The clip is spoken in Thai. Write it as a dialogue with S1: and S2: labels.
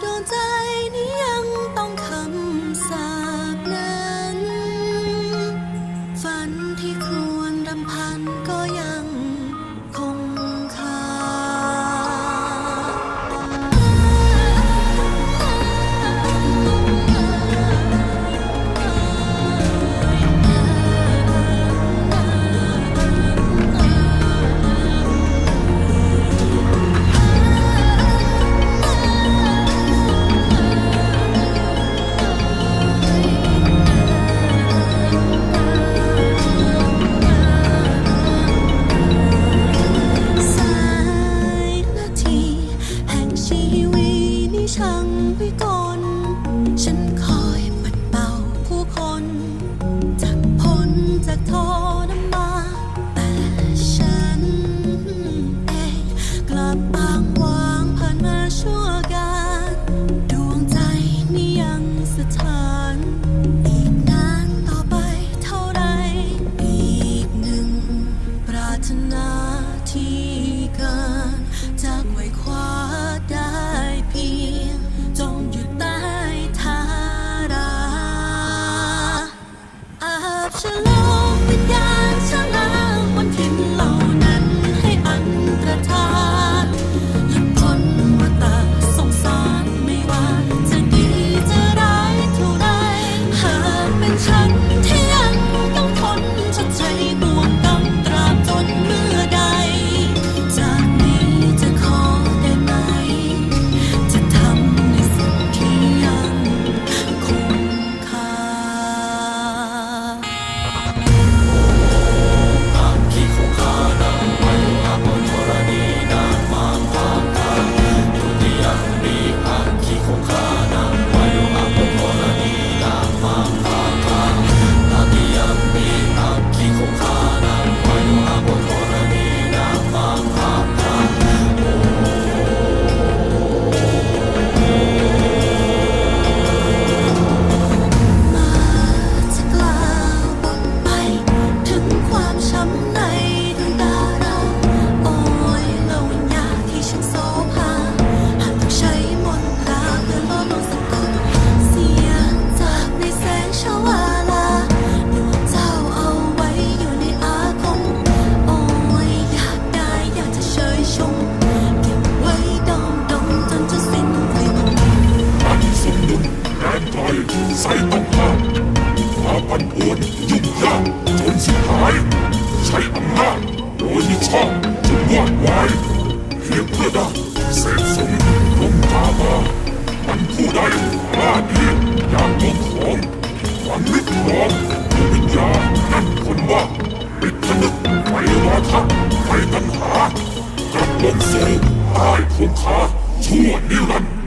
S1: 躲在 ชีวีนี้ช่างวิกลฉันขอ ยุ่งยากจนสุด
S2: ท้าย ใช้อำนาจโดยมิชอบจนวอดวายเพียงเพื่อได้ร็จสมลงตามามันผู้ใดกล้าดีอยากมงของหวังนึกหอมดวงวิญญาณนั่นคนว่าปิดผนึกไฟราทับไฟตัณหากลับลงสู่ใต้พวงคาชั่วนิรันดร์